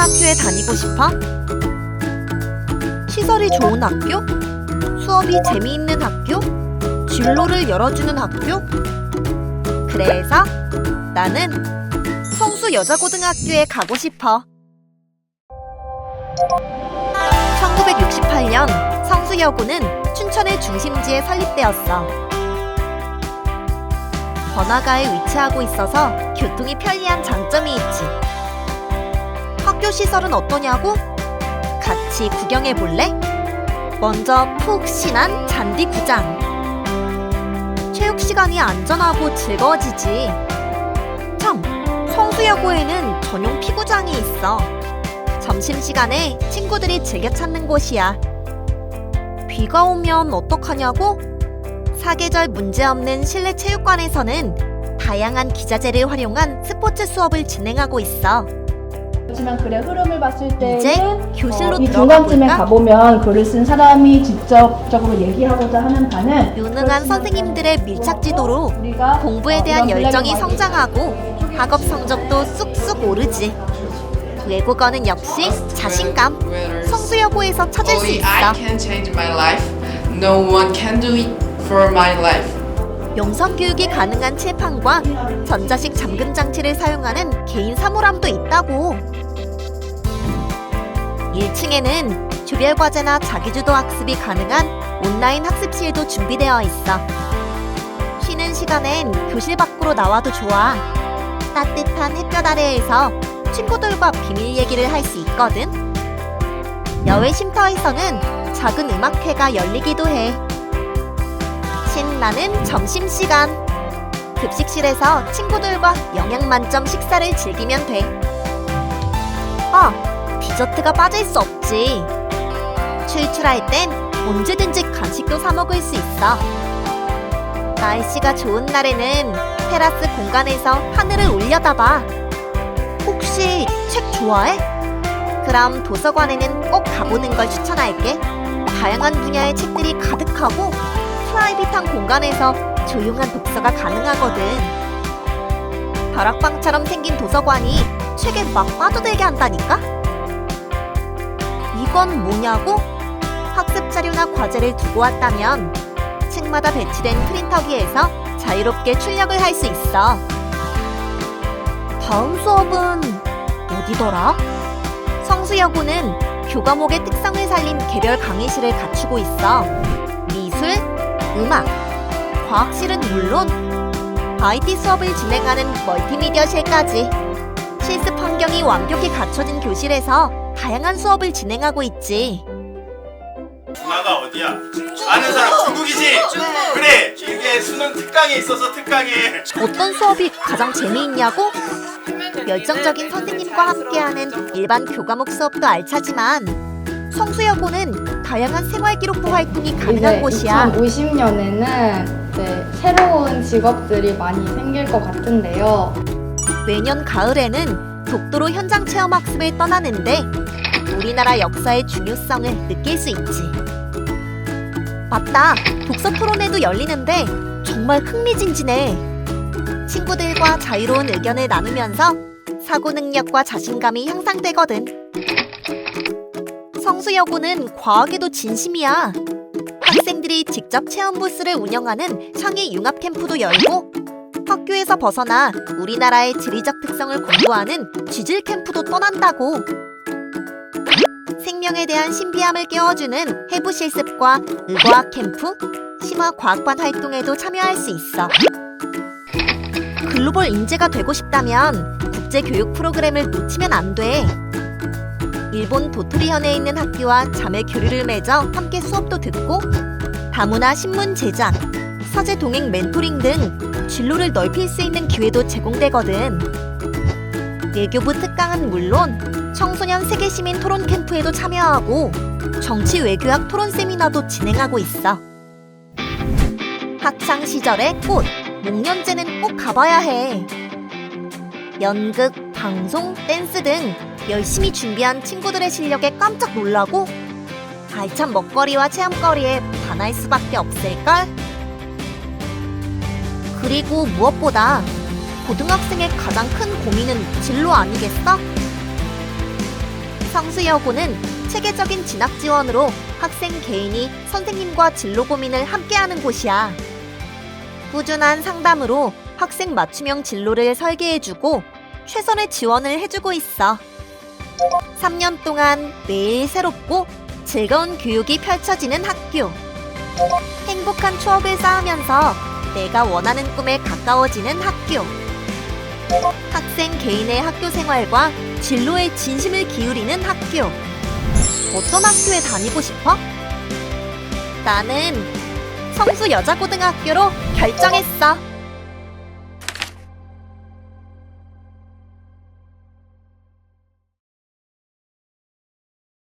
학교에 다니고 싶어? 시설이 좋은 학교? 수업이 재미있는 학교? 진로를 열어주는 학교? 그래서 나는 성수 여자고등학교에 가고 싶어. 1968년 성수여고는 춘천의 중심지에 설립되었어. 번화가에 위치하고 있어서 교통이 편리한 장점이 있지. 학교 시설은 어떠냐고? 같이 구경해 볼래? 먼저 푹신한 잔디 구장. 체육 시간이 안전하고 즐거워지지. 참, 성수여고에는 전용 피구장이 있어. 점심시간에 친구들이 즐겨 찾는 곳이야. 비가 오면 어떡하냐고? 사계절 문제없는 실내 체육관에서는 다양한 기자재를 활용한 스포츠 수업을 진행하고 있어. 그렇지만 글의 흐름을 봤을 때는 이제 교실로 어, 이 들어가 중간쯤에 볼까? 가보면 글을 쓴 사람이 직접적으로 얘기하고자 하는 바는 유능한 선생님들의 밀착 지도로 우리가 공부에 어, 대한 이런 열정이 블랙 성장하고 학업 성적도 쑥쑥 오르지. 외국어는 역시 자신감. 성수여고에서 찾을 수 Only 있어. I can change my life. No one can do it for my life. 영상 교육이 가능한 칠판과 전자식 잠금 장치를 사용하는 개인 사물함도 있다고. 1층에는 조별 과제나 자기주도 학습이 가능한 온라인 학습실도 준비되어 있어. 쉬는 시간엔 교실 밖으로 나와도 좋아. 따뜻한 햇볕 아래에서 친구들과 비밀 얘기를 할 수 있거든. 야외 쉼터에서는 작은 음악회가 열리기도 해. 신나는 점심시간. 급식실에서 친구들과 영양 만점 식사를 즐기면 돼. 아, 디저트가 빠질 수 없지. 출출할 땐 언제든지 간식도 사 먹을 수 있어. 날씨가 좋은 날에는 테라스 공간에서 하늘을 올려다봐. 혹시 책 좋아해? 그럼 도서관에는 꼭 가보는 걸 추천할게. 다양한 분야의 책들이 가득하고 프라이빗한 공간에서 조용한 독서가 가능하거든. 벼락방처럼 생긴 도서관이 책에 막 빠져들게 한다니까? 이건 뭐냐고? 학습 자료나 과제를 두고 왔다면 층마다 배치된 프린터기에서 자유롭게 출력을 할 수 있어. 다음 수업은 어디더라? 성수여고는 교과목의 특성을 살린 개별 강의실을 갖추고 있어. 미술, 음악, 과학실은 물론 IT 수업을 진행하는 멀티미디어실까지 실습 환경이 완벽히 갖춰진 교실에서 다양한 수업을 진행하고 있지. 누나가 어디야? 아는 사람 중국이지? 그래 이게 수능 특강에 있어서 특강에 어떤 수업이 가장 재미있냐고? 열정적인 선생님과 함께하는 일반 교과목 수업도 알차지만 성수여고는 다양한 생활기록부 활동이 가능한 곳이야. 2050년에는 이제 새로운 직업들이 많이 생길 것 같은데요. 매년 가을에는 독도로 현장 체험 학습을 떠나는데 우리나라 역사의 중요성을 느낄 수 있지. 맞다. 독서 토론회도 열리는데 정말 흥미진진해. 친구들과 자유로운 의견을 나누면서 사고 능력과 자신감이 향상되거든. 성수여고는 과학에도 진심이야. 학생들이 직접 체험 부스를 운영하는 상해 융합 캠프도 열고 학교에서 벗어나 우리나라의 지리적 특성을 공부하는 쥐질 캠프도 떠난다고. 생명에 대한 신비함을 깨워주는 해부 실습과 의과학 캠프, 심화 과학반 활동에도 참여할 수 있어. 글로벌 인재가 되고 싶다면 국제 교육 프로그램을 놓치면 안 돼. 일본 도토리현에 있는 학교와 자매 교류를 맺어 함께 수업도 듣고 다문화 신문 제작, 서재 동행 멘토링 등 진로를 넓힐 수 있는 기회도 제공되거든. 외교부 특강은 물론 청소년 세계 시민 토론 캠프에도 참여하고 정치 외교학 토론 세미나도 진행하고 있어. 학창 시절의 꽃, 목련제는 꼭 가봐야 해. 연극, 방송, 댄스 등 열심히 준비한 친구들의 실력에 깜짝 놀라고 알찬 먹거리와 체험거리에 반할 수밖에 없을걸? 그리고 무엇보다 고등학생의 가장 큰 고민은 진로 아니겠어? 성수여고는 체계적인 진학 지원으로 학생 개인이 선생님과 진로 고민을 함께하는 곳이야. 꾸준한 상담으로 학생 맞춤형 진로를 설계해주고 최선의 지원을 해주고 있어. 3년 동안 매일 새롭고 즐거운 교육이 펼쳐지는 학교. 행복한 추억을 쌓으면서 내가 원하는 꿈에 가까워지는 학교. 학생 개인의 학교 생활과 진로에 진심을 기울이는 학교. 어떤 학교에 다니고 싶어? 나는 성수 여자고등학교로 결정했어.